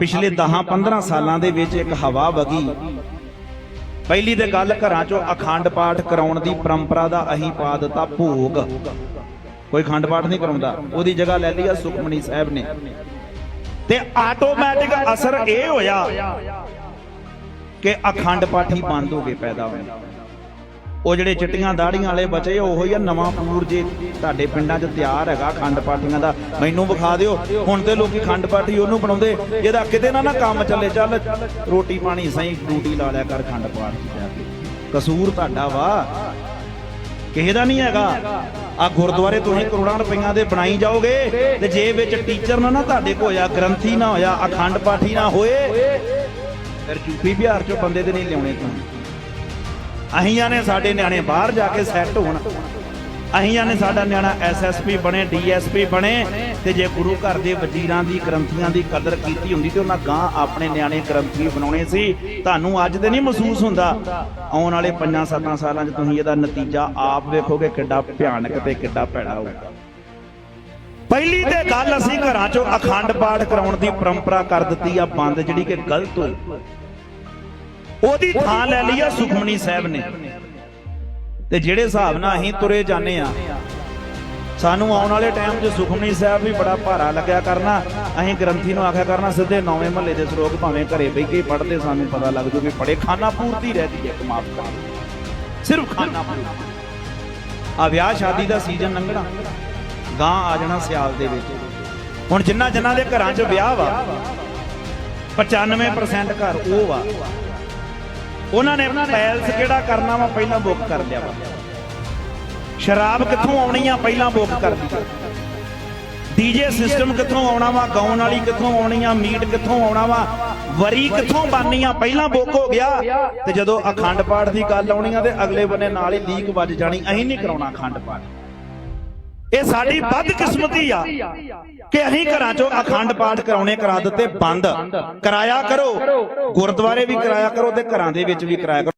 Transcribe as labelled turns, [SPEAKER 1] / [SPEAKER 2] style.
[SPEAKER 1] ਪਿਛਲੇ 10-15 ਸਾਲਾਂ ਦੇ ਵਿੱਚ ਇੱਕ ਹਵਾ ਵਗੀ। ਪਹਿਲੀ ਤੇ ਗੱਲ ਘਰਾਂ 'ਚੋਂ ਅਖੰਡ ਪਾਠ ਕਰਾਉਣ ਦੀ ਪਰੰਪਰਾ ਦਾ ਅਹੀਂ ਪਾ ਦਿੱਤਾ ਭੋਗ। ਕੋਈ ਅਖੰਡ ਪਾਠ ਨਹੀਂ ਕਰਾਉਂਦਾ। ਉਹਦੀ ਜਗ੍ਹਾ ਲੈ ਲਈ ਆ ਸੁਖਮਨੀ ਸਾਹਿਬ ਨੇ। ਤੇ ਆਟੋਮੈਟਿਕ ਅਸਰ ਇਹ ਹੋਇਆ ਕਿ ਅਖੰਡ ਪਾਠੀ ਬੰਦ ਹੋ ਗਏ ਪੈਦਾ ਹੋਏ। ਉਹ ਜਿਹੜੇ ਚਿੱਟੀਆਂ ਦਾੜੀਆਂ ਵਾਲੇ ਬਚੇ ਉਹ ਹੀ ਆ ਨਵਾਂ ਪੂਰ ਜੇ ਤੁਹਾਡੇ ਪਿੰਡਾਂ 'ਚ ਤਿਆਰ ਹੈਗਾ ਖੰਡ ਪਾਠੀਆਂ ਦਾ। ਮੈਨੂੰ ਵਿਖਾ ਦਿਓ, ਹੁਣ ਤੇ ਲੋਕੀ ਖੰਡ ਪਾਠੀ ਉਹਨੂੰ ਬਣਾਉਂਦੇ ਜਿਹਦਾ ਕਿਤੇ ਨਾ ਨਾ ਕੰਮ ਚੱਲੇ, ਚੱਲ ਰੋਟੀ ਪਾਣੀ ਸਹੀ ਡਿਊਟੀ ਲਾ ਲਿਆ ਕਰ ਖੰਡ ਪਾਠ 'ਚ ਕਸੂਰ ਤੁਹਾਡਾ ਵਾ। ਕਿਸੇ ਦਾ ਨਹੀਂ ਹੈਗਾ। ਆ ਗੁਰਦੁਆਰੇ ਤੁਸੀਂ ਕਰੋੜਾਂ ਰੁਪਈਆਂ ਦੇ ਬਣਾਈ ਜਾਓਗੇ, ਤੇ ਜੇ ਵਿੱਚ ਟੀਚਰ ਨਾ ਨਾ ਤੁਹਾਡੇ ਕੋ ਹੋਇਆ, ਗ੍ਰੰਥੀ ਨਾ ਹੋਇਆ ਅਖੰਡ ਪਾਠੀ ਨਾ ਹੋਏ, ਫਿਰ ਯੂਪੀ ਬਿਹਾਰ ਚੋਂ ਬੰਦੇ ਤੇ ਨਹੀਂ ਲਿਆਉਣੇ ਤੁਸੀਂ। ਅਹੀਆਂ ਨੇ ਸਾਡੇ ਨਿਆਣੇ ਬਾਹਰ ਜਾ ਕੇ ਸੈੱਟ ਹੋਣ। ਅਹੀਆਂ ਨੇ ਸਾਡਾ ਨਿਆਣਾ ਐਸਐਸਪੀ ਬਣੇ ਡੀਐਸਪੀ ਬਣੇ ਤੇ ਜੇ ਗੁਰੂ ਘਰ ਦੇ ਵਜ਼ੀਰਾਂ ਦੀ, ਗ੍ਰੰਥੀਆਂ ਦੀ ਕਦਰ ਕੀਤੀ ਹੁੰਦੀ ਤੇ ਉਹਨਾਂ ਗਾਂ ਆਪਣੇ ਨਿਆਣੇ ਗ੍ਰੰਥੀ ਬਣਾਉਣੇ ਸੀ, ਤੁਹਾਨੂੰ ਅੱਜ ਤੇ ਨਹੀਂ ਮਹਿਸੂਸ ਹੁੰਦਾ। ਆਉਣ ਵਾਲੇ 5-7 ਸਾਲਾਂ 'ਚ ਤੁਸੀਂ ਇਹਦਾ ਨਤੀਜਾ ਆਪ ਵੇਖੋਗੇ ਕਿੱਡਾ ਭਿਆਨਕ ਤੇ ਕਿੱਡਾ ਭੈੜਾ ਹੋਊਗਾ। ਪਹਿਲੀ ਤੇ ਗੱਲ ਅਸੀਂ ਘਰਾਂ 'ਚੋਂ ਅਖੰਡ ਪਾਠ ਕਰਾਉਣ ਦੀ ਪਰੰਪਰਾ ਕਰ ਦਿੱਤੀ ਆ, ਬੰਦ ਜਿਹੜੀ ਕਿ ਗਲਤ ਹੋਈ। ਉਹਦੀ ਥਾਂ ਲੈ ਲਈ ਆ ਸੁਖਮਨੀ ਸਾਹਿਬ ਨੇ। ਤੇ ਜਿਹੜੇ ਹਿਸਾਬ ਨਾਲ ਅਸੀਂ ਤੁਰੇ ਜਾਂਦੇ ਆ, ਸਾਨੂੰ ਆਉਣ ਵਾਲੇ ਟਾਈਮ 'ਚ ਸੁਖਮਨੀ ਸਾਹਿਬ ਵੀ ਬੜਾ ਭਾਰਾ ਲੱਗਿਆ ਕਰਨਾ। ਅਸੀਂ ਗ੍ਰੰਥੀ ਨੂੰ ਆਖਿਆ ਕਰਨਾ, ਸਿੱਧੇ ਨੌਵੇਂ ਮਹੱਲੇ ਦੇ ਸਰੋਗ ਭਾਵੇਂ ਘਰੇ ਬਈ ਕੇ ਪੜ੍ਹਦੇ, ਸਾਨੂੰ ਪਤਾ ਲੱਗ ਜੂ ਵੀ ਪੜੇ ਖਾਨਾ ਪੂਰਤੀ ਰਹਿਦੀ ਹੈ ਕਮਾਪ ਕਰ ਸਿਰਫ ਖਾਨਾ ਪੂਰਤੀ। ਆ ਵਿਆਹ ਸ਼ਾਦੀ ਦਾ ਸੀਜ਼ਨ ਲੰਘਣਾ ਗਾਂ ਆ ਜਾਣਾ ਸਿਆਲ ਦੇ ਵਿੱਚ। ਹੁਣ ਜਿੰਨਾ ਜਿਨ੍ਹਾਂ ਦੇ ਘਰਾਂ 'ਚ ਵਿਆਹ ਵਾ 95% ਘਰ ਉਹ ਵਾ। ਉਹਨਾਂ ਨੇ ਪੈਲਸ ਕਿਹੜਾ ਕਰਨਾ ਵਾ ਪਹਿਲਾਂ ਬੁੱਕ ਕਰ ਲਿਆ ਵਾ। ਸ਼ਰਾਬ ਕਿੱਥੋਂ ਆਉਣੀ ਆ ਪਹਿਲਾਂ ਬੁੱਕ ਕਰ ਲਈ। ਡੀਜੇ ਸਿਸਟਮ ਕਿੱਥੋਂ ਆਉਣਾ ਵਾ, ਗਾਉਣ ਵਾਲੀ ਕਿੱਥੋਂ ਆਉਣੀ ਆ, ਮੀਟ ਕਿੱਥੋਂ ਆਉਣਾ ਵਾ, ਵਰੀ ਕਿੱਥੋਂ ਬਣਨੀ ਆ, ਪਹਿਲਾਂ ਬੁੱਕ ਹੋ ਗਿਆ ਤੇ ਜਦੋਂ ਅਖੰਡ ਪਾਠ ਦੀ ਗੱਲ ਆਉਣੀ ਆ ਤੇ ਅਗਲੇ ਬੰਨੇ ਨਾਲ ਹੀ ਲੀਕ ਵੱਜ ਜਾਣੀ, ਅਸੀਂ ਨਹੀਂ ਕਰਾਉਣਾ ਅਖੰਡ ਪਾਠ। ਇਹ ਸਾਡੀ ਵੱਧ ਕਿਸਮਤੀ ਆ। ਕਿ ਅਸੀਂ ਘਰਾਂ ਚੋਂ ਅਖੰਡ ਪਾਠ ਕਰਾਉਣੇ ਕਰਾ ਦਿੱਤੇ ਬੰਦ। ਕਰਾਇਆ ਕਰੋ। ਗੁਰਦੁਆਰੇ ਵੀ ਕਰਾਇਆ ਕਰੋ ਤੇ ਘਰਾਂ ਦੇ ਵਿੱਚ ਵੀ ਕਰਾਇਆ ਕਰੋ।